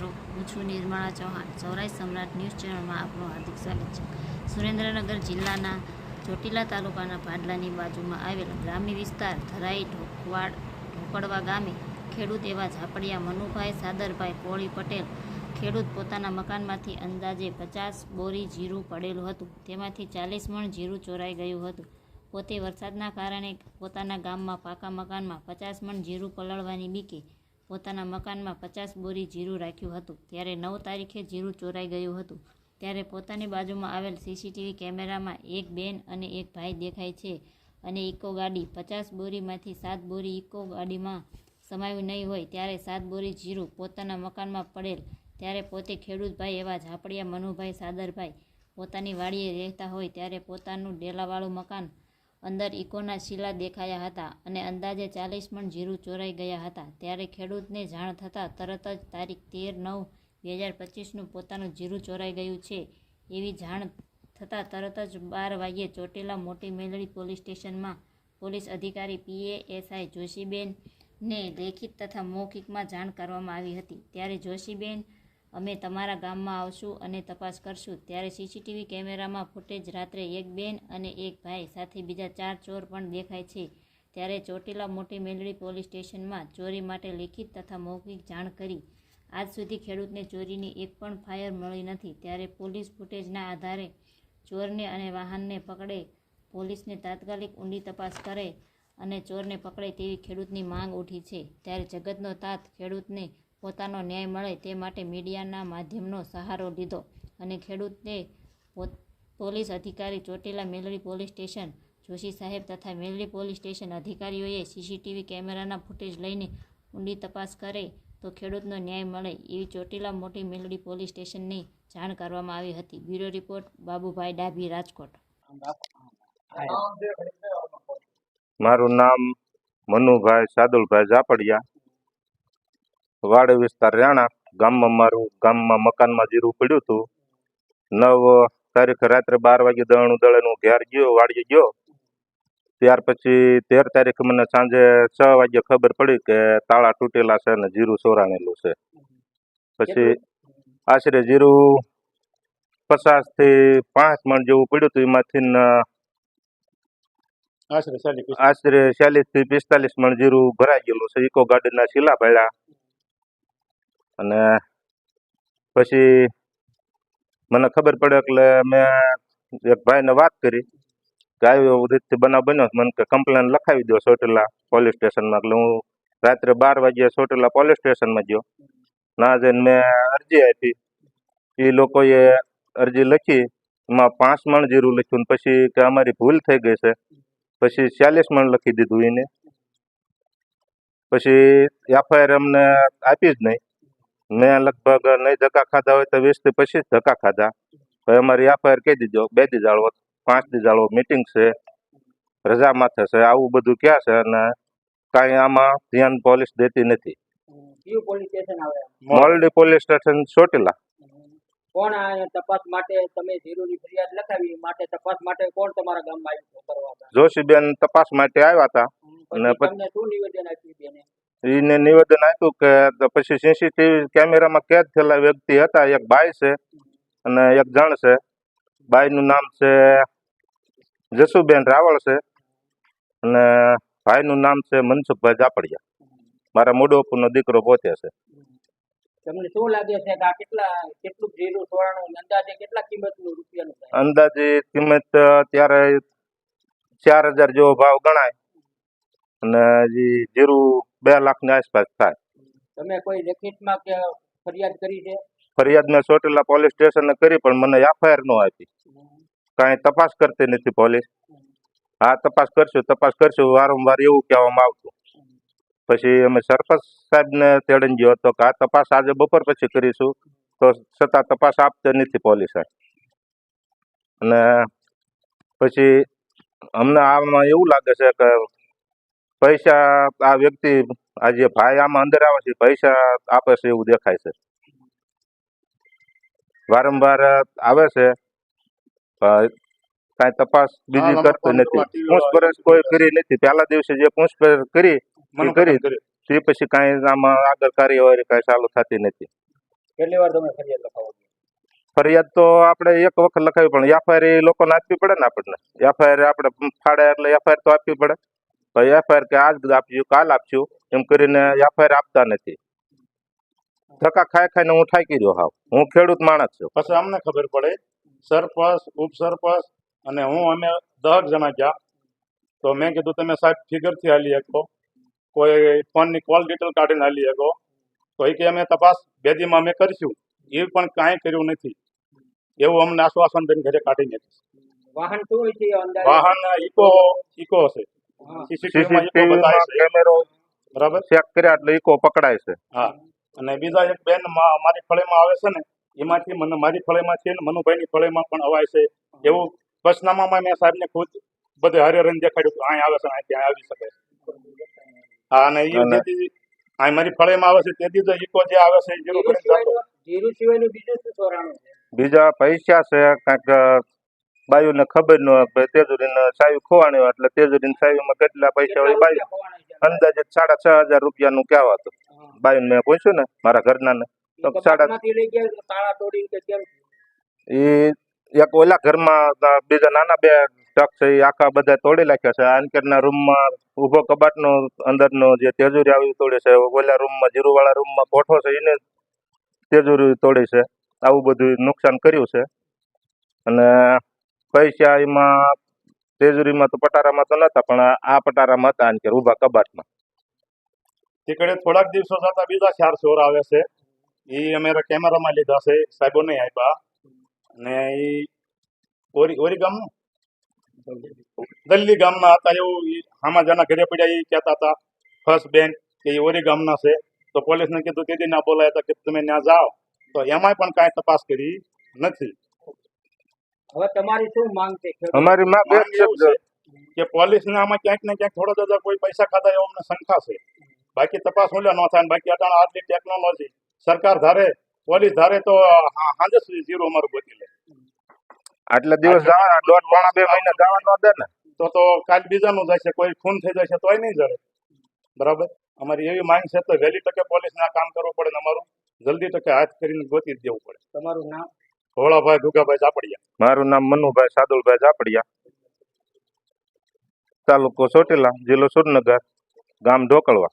મિત્રો, હું છું નિર્મળા ચૌહાણ. સૌરાષ્ટ્ર સમ્રાટ ન્યૂઝ ચેનલમાં આપનું હાર્દિક સ્વાગત છે. સુરેન્દ્રનગર જિલ્લાના ચોટીલા તાલુકાના પાડલાની બાજુમાં આવેલા ગ્રામ્ય વિસ્તાર ધરાઈ ઢોકવાડ, ઢોકડવા ગામે ખેડૂત એવા ઝાપડિયા મનુભાઈ સાદરભાઈ પોળી પટેલ ખેડૂત પોતાના મકાનમાંથી અંદાજે પચાસ બોરી જીરું પડેલું હતું. તેમાંથી ચાલીસ મણ જીરું ચોરાઈ ગયું હતું. પોતે વરસાદના કારણે પોતાના ગામમાં પાકા મકાનમાં પચાસ મણ જીરું પલળવાની બીકે પોતાના મકાનમાં પચાસ બોરી જીરું રાખ્યું હતું. ત્યારે નવ તારીખે જીરું ચોરાઈ ગયું હતું. ત્યારે પોતાની બાજુમાં આવેલ સીસીટીવી કેમેરામાં એક બેન અને એક ભાઈ દેખાય છે અને ઇકો ગાડી. પચાસ બોરીમાંથી સાત બોરી ઇકો ગાડીમાં સમાયું નહીં હોય ત્યારે સાત બોરી જીરું પોતાના મકાનમાં પડેલ. ત્યારે પોતે ખેડૂતભાઈ એવા ઝાપડિયા મનુભાઈ સાદરભાઈ પોતાની વાડીએ રહેતા હોય ત્યારે પોતાનું ડેલાવાળું મકાન અંદર ઇકોના શીલા દેખાયા હતા અને અંદાજે ચાલીસ મણ જીરું ચોરાઈ ગયા હતા. ત્યારે ખેડૂતને જાણ થતાં તરત જ તારીખ તેર નવ બે હજાર પચીસનું પોતાનું જીરું ચોરાઈ ગયું છે એવી જાણ થતાં તરત જ બાર વાગ્યે ચોટીલા મોટી મેલડી પોલીસ સ્ટેશનમાં પોલીસ અધિકારી પીએ એસઆઈ જોશીબેનને લેખિત તથા મૌખિકમાં જાણ કરવામાં આવી હતી. ત્યારે જોશીબેન અમે તમારા ગામમાં આવશું અને તપાસ કરશું. ત્યારે સીસીટીવી કેમેરામાં ફૂટેજ રાત્રે એક બેન અને એક ભાઈ સાથે બીજા ચાર ચોર પણ દેખાય છે. ત્યારે ચોટીલા મોટી મેલડી પોલીસ સ્ટેશનમાં ચોરી માટે લેખિત તથા મૌખિક જાણ કરી. આજ સુધી ખેડૂતને ચોરીની એક પણ ફાયર મળી નથી. ત્યારે પોલીસ ફૂટેજના આધારે ચોરને અને વાહનને પકડે પોલીસને તાત્કાલિક ઊંડી તપાસ કરે અને ચોરને પકડે તેવી ખેડૂતની માંગ ઉઠી છે. ત્યારે જગતનો તાત ખેડૂતને પોતાનો ન્યાય મળે તે માટે મીડિયાના માધ્યમનો સહારો લીધો અને ખેડૂતને પોલીસ અધિકારી ચોટીલા મેલડી પોલીસ સ્ટેશન, જોશી સાહેબ તથા મેલડી પોલીસ સ્ટેશન અધિકારીઓએ સીસીટીવી કેમેરાના ફૂટેજ લઈને ઊંડી તપાસ કરે તો ખેડૂતનો ન્યાય મળે એવી ચોટીલા મોટી મેલડી પોલીસ સ્ટેશનની જાણ કરવામાં આવી હતી. Bureau report, Babubhai Dabhi, Rajkot. મારું નામ મનુભાઈ સાદુલભાઈ ઝાપડિયા. વાડ વિસ્તાર રાણા ગામમાં મારું ગામમાં મકાનમાં જીરું પડ્યું હતું. નવ તારીખે રાત્રે બાર વાગે દળનું હું ઘેર ગયો વાડીએ ગયો. ત્યાર પછી તેર તારીખે મને સાંજે છ વાગે ખબર પડી કે તાળા તૂટેલા છે અને જીરું ચોરાણેલું છે. પછી આશરે જીરું પચાસથી પાંચ મણ જેવું પડ્યું હતું એમાંથી આશરે આશરે ચાલીસથી પિસ્તાલીસ મણ જીરું ભરાઈ ગયેલું છે. ઇકો ગાર્ડનના શીલા ભર્યા. અને પછી મને ખબર પડે એટલે મેં એક ભાઈને વાત કરી કે આવ્યો રીતથી બનાવ બન્યો મને કે કમ્પ્લેન લખાવી દો સોટેલા પોલીસ સ્ટેશનમાં એટલે હું રાત્રે બાર વાગ્યે સોટેલા પોલીસ સ્ટેશનમાં ગયો. ના જઈને મેં અરજી આપી. એ લોકોએ અરજી લખી. એમાં પાંચ મણ જીરું લખ્યું પછી કે અમારી ભૂલ થઈ ગઈ છે. પછી ચાલીસ મણ લખી દીધું એને. પછી એફઆઈઆર અમને આપી જ નહીં. મેં લગભગ નહીં ધક્કા ખાધા હોય તો વીસથી પચીસ ધક્કા ખાધા. તો અમારી એફઆઈઆર કહી દીધો બે દી જાળવો પાંચ દી જાળવો મિટિંગ છે રજા માથે છે આવું બધું ક્યાં છે અને કાંઈ આમાં ધ્યાન પોલીસ દેતી નથી. Moldi police station Chotila. કોણ આ તપાસ માટે તમે જીરુની ફરિયાદ લખાવી? માટે તપાસ માટે કોણ તમારા ગામમાં આવ્યું કરવા જોશીબેન તપાસ માટે આવ્યા હતા. અને પછી પછી- તમને શું નિવેદન આપ્યું બેને? એને નિવેદન આપ્યું કે તો પછી સીસીટીવી કેમેરામાં કેદ થયેલા વ્યક્તિ હતા. એક બાઈ છે અને એક જણ છે. બાઈનું નામ છે જસુબેન રાવળ છે અને ભાઈનું નામ છે મનસુખભાઈ જાપડિયા મારા મોડોપુરનો દીકરો પોતે છે. તમને શું લાગે છે કે આ કેટલા કેટલું જીરું સોળાનું અંદાજે કેટલા કિંમતનું રૂપિયાનું અંદાજે કિંમત ત્યારે ચાર હજાર જેવો ભાવ ગણાય. અને હજી જીરું બે લાખની આસપાસ થાય. તમે કોઈ લેખિતમાં કે ફરિયાદ કરી છે? ફરિયાદ મેં ચોટીલા પોલીસ સ્ટેશને કરી પણ મને એફઆઈઆર ન આપી. કાંઈ તપાસ કરતી નથી પોલીસ. હા તપાસ કરશું તપાસ કરશું. વારંવાર એવું કહેવામાં આવતું. પછી અમે સરપંચ સાહેબને તેડીને ગયો હતો કે આ તપાસ આજે બપોર પછી કરીશું. તો છતાં તપાસ આપતી નથી પોલીસ અને પછી અમને આમાં એવું લાગે છે કે પૈસા આ વ્યક્તિ આ જે ભાઈ આમાં અંદર આવે છે પૈસા આપે છે એવું દેખાય છે. વારંવાર આવે છે કઈ તપાસ બીજી કરતું નથી. પૂછપરછ કોઈ કરી નથી. પહેલા દિવસે જે પૂછપરછ કરી કરી. કરી તે પછી કઈ આમાં આગળ કાર્યવાહી કઈ ચાલુ થતી નથી. કેટલી વાર તમે ફરિયાદ લખાવો ફરિયાદ તો આપણે એક વખત લખાવી પણ એફઆઈઆર એ લોકોને આપવી પડે ને આપણને. એફઆઈઆર આપણે ફાડે એટલે એફઆઈઆર તો આપવી પડે. પછી એફઆઈઆર કે આજ આપજો કાલ આપજો એમ કરીને એફઆઈઆર આપતા નથી. ધક્કા ખાઈ ખાઈને હું ઠાકી રહ્યો હાવ. હું ખેડૂત માણસ છું. પછી અમને ખબર પડે સરપંચ ઉપસરપંચ અને હું અમે દહક જણા ગયા. તો મેં કીધું તમે સાહેબ ફિગરથી હાલી શકો. કોઈ ફોનની કોલ ડિટેલ કાઢીને હાલી શકો. તો એ કે અમે તપાસ બેદીમાં અમે કરીશું. એ પણ કાંઈ કર્યું નથી. એવું અમને આશ્વાસન દઈને ઘરે કાઢી નાખ્યું. વાહન શું વાહન ઈકો ઈકો હશે. છે. કેમેરો બરાબર? ચેક કર્યા એટલે ઈકો પકડાય છે. હા. અને બીજા એક બેન મારી ફળીમાં આવે છે ને એમાંથી મને મારી ફળીમાંથી ને મનુભાઈની ફળીમાં પણ અવાય છે. એવું પચનામામાં મેં સાહેબને ખુદ બધે હરિહરન દેખાડ્યું કે અહીં આવે છે અહીં ત્યાં આવી શકે હા અને એ અહીં મારી ફળીમાં આવે છે તેથી તો ઈકો જે આવે છે જીરું કરીને જતો. સિવાયનું જીરું સિવાયનું બીજું શું ચોરાણું બીજા પૈસા છે કાંઈક બાયુને ખબર ન હોય કે તેજુરીને સાયું ખોવાણ્યો એટલે તેજુરીને સાયુમાં કેટલા પૈસા હોય બાયુ? અંદાજે સાડા છ હજાર રૂપિયાનું કહેવાતું. બાયુને મેં પૂછ્યું ને મારા ઘરનાને. તો સાડા એ એક ઓલા ઘરમાં બીજા નાના બે ટક છે એ આખા બધા તોડી નાખ્યા છે. આનકેરના રૂમમાં ઊભો કબાટનો અંદરનો જે તેજુરી આવી તોડી છે ઓલા રૂમમાં જીરુવાળા રૂમમાં કોઠો છે એને તેજુરી તોડી છે. આવું બધું નુકસાન કર્યું છે. અને પૈસા એમાં તેજુરીમાં તો પટારામાં તો નતા, પણ આ પટારામાં હતા કે ઊભા કબાટમાં. તીકડે થોડાક દિવસો થતા બીજા ચાર ચોર આવે છે. એ અમે કેમેરામાં લીધા છે સાહેબો નહીં આપ્યા અને એ ઓરી ઓરી ગામ દલ્લી ગામના હતા એવું આમાં જેના ઘરે પડ્યા એ કહેતા હતા. ફર્સ્ટ બેંક કે એ ઓરી ગામના છે. તો પોલીસને કીધું તેથી ના બોલાયા હતા કે તમે ત્યાં જાઓ. તો એમાંય પણ કાંઈ તપાસ કરી નથી. હવે તમારી શું માંગ છે? અમારી માં બે માંગ એવું છે કે પોલીસને આમાં ક્યાંક ને ક્યાંક થોડો દાદા કોઈ પૈસા ખાતા એવો અમને શંકા છે. બાકી તપાસ મૂલ્ય ન થાય બાકી અટાણે આટલી ટેકનોલોજી સરકાર ધારે પોલીસ ધારે તો હા હાજે સુધી ઝીરો અમારું ગોતી લે. આટલા દિવસ જવાના દોઢ પોણા બે મહિના જવા ન દે ને. તો તો કાલ બીજાનું જાય છે કોઈ ખૂન થઈ જાય છે તોય નહીં જડે. બરાબર? અમારી એવી માંગ છે તો વહેલી તકે પોલીસને આ કામ કરવું પડે ને અમારું. જલ્દી તકે હાથ કરીને ગોતી જ દેવું પડે. તમારું નામ? ભોળાભાઈ ગુગાભાઈ ચાપડિયા મારું નામ મનુભાઈ સાદુલભાઈ જાપડિયા તાલુકો ચોટીલા જિલ્લો સુરનગર ગામ ઢોકળવા.